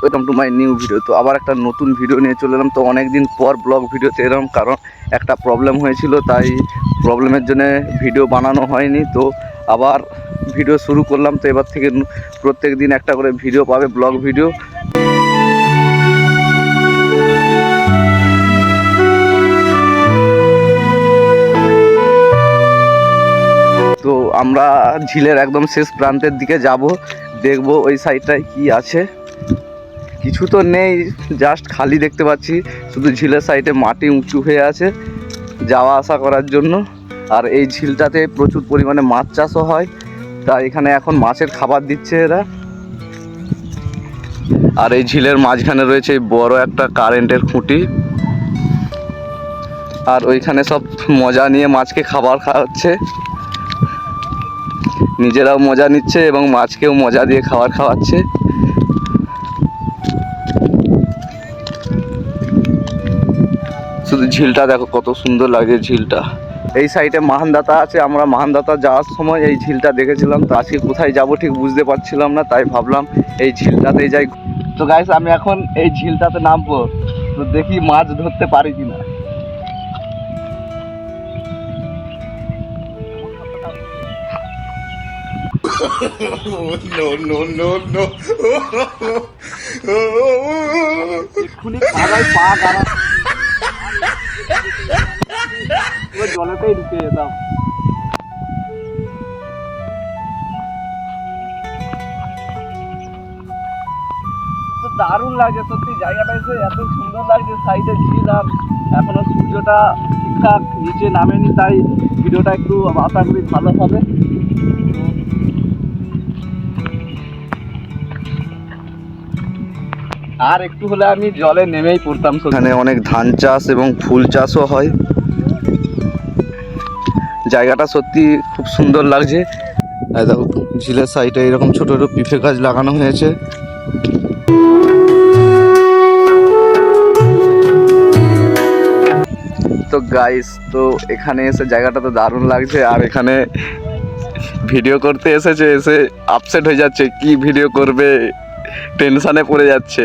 Welcome to my new video তো আবার একটা নতুন ভিডিও নিয়ে চলে এলাম। তো অনেক দিন পর ব্লগ ভিডিওতে এলাম, কারণ একটা প্রবলেম হয়েছিল, তাই প্রবলেমের জন্য ভিডিও বানানো হয়নি। তো আবার ভিডিও শুরু করলাম, তো এবার থেকে প্রত্যেক দিন একটা করে ভিডিও পাবে ব্লগ ভিডিও তো আমরা ঝিলের একদম শেষ প্রান্তের দিকে যাব, দেখব ওই সাইডটায় কি আছে। কিছু তো নেই জাস্ট খালি দেখতে পাচ্ছি, শুধু ঝিলের সাইডে মাটি উঁচু হয়ে আছে যাওয়া আসা করার জন্য। আর এই ঝিলটাতে প্রচুর পরিমাণে মাছ চাষও হয়, তা এখানে এখন মাছের খাবার দিচ্ছে এরা। আর এই ঝিলের মাঝখানে রয়েছে বড় একটা কারেন্টের খুঁটি। আর ওইখানে সব মজা নিয়ে মাছকে খাবার খাওয়াচ্ছে। নিজেরাও মজা নিচ্ছে এবং মাছকেও মজা দিয়ে খাবার খাওয়াচ্ছে। শুধু ঝিলটা দেখো কত সুন্দর লাগে ঝিলটা। এই সাইডে মাহানদাতা আছে আমরা মাহানদাতা যাওয়ার সময় এই ঝিলটা দেখেছিলাম। তো আজকে কোথায় যাব ঠিক বুঝতে পারছিলাম না তাই ভাবলাম এই ঝিলটাতেই যাই। তো গাইস আমি এখন এই ঝিলটাতে নামবো। তো দেখি মাছ ধরতে পারি কিনা। No, no, no, no. পুরো জলেতেই ঢুকে যেতাম। দারুণ লাগছে, সত্যি জায়গাটা এসে এত সুন্দর লাগছে সাইডে আর এখনও সূর্যটা ঠিকঠাক নিচে নামেনি, তাই ভিডিওটা একটু আশা করি ভালো হবে। আর একটু হলে আমি জলে নেমেই পড়তাম এখানে অনেক ধান চাষ এবং ফুল চাষও হয়। জায়গাটা সত্যি খুব সুন্দর লাগছে। দেখো ঝিলের সাইডে এরকম ছোট ছোট পিফে গাছ লাগানো হয়েছে। তো গাইস তো এখানে এসে জায়গাটা তো দারুণ লাগছে আর এখানে ভিডিও করতে এসেছে এসে আপসেট হয়ে যাচ্ছে কি ভিডিও করবে? টেনশানে পড়ে যাচ্ছে।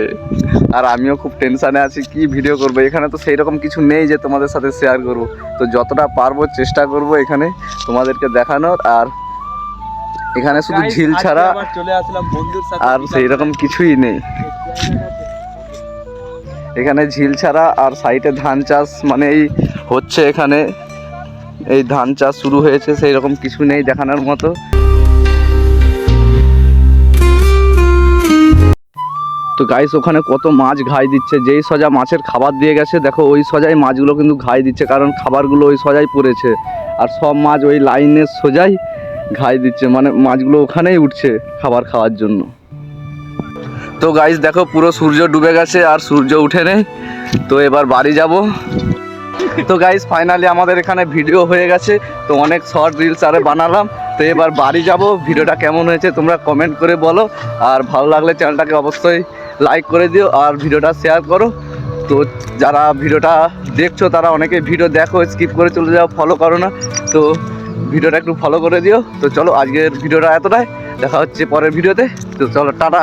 আর আমিও খুব টেনশানে আছি কি ভিডিও করব? এখানে তো সেই রকম কিছু নেই যে তোমাদের সাথে শেয়ার করব। তো যতটা পারব চেষ্টা করব এখানে তোমাদেরকে দেখানোর। আর এখানে শুধু ঝিল ছাড়া আর সেই রকম কিছুই নেই। এখানে ঝিল ছাড়া আর সাইডে ধান চাষ মানে এই হচ্ছে এখানে। এই ধান চাষ শুরু হয়েছে সেই রকম কিছু নেই দেখানোর মতো। তো গাইস ওখানে কত মাছ ঘাই দিচ্ছে। যেই সজা মাছের খাবার দিয়ে গেছে, দেখো ওই সজাই মাছগুলো কিন্তু ঘাই দিচ্ছে, কারণ খাবারগুলো ওই সজাই পড়েছে। আর সব মাছ ওই লাইনের সোজাই ঘাই দিচ্ছে মানে মাছগুলো ওখানেই উঠছে খাবার খাওয়ার জন্য। তো গাইস দেখো পুরো সূর্য ডুবে গেছে আর সূর্য উঠে নেই। তো এবার বাড়ি যাব। তো গাইস ফাইনালি আমাদের এখানে ভিডিও হয়ে গেছে। তো অনেক শর্ট রিলস আরে বানালাম। তো এবার বাড়ি যাব। ভিডিওটা কেমন হয়েছে তোমরা কমেন্ট করে বলো। আর ভালো লাগলে চ্যানেলটাকে অবশ্যই লাইক করে দিও আর ভিডিওটা শেয়ার করো। তো যারা ভিডিওটা দেখছ, তারা অনেকে ভিডিও দেখো স্কিপ করে চলে যাও ফলো করো না। তো ভিডিওটা একটু ফলো করে দিও। তো চলো আজকের ভিডিওটা এতটাই। দেখা হচ্ছে পরের ভিডিওতে। তো চলো, টাটা।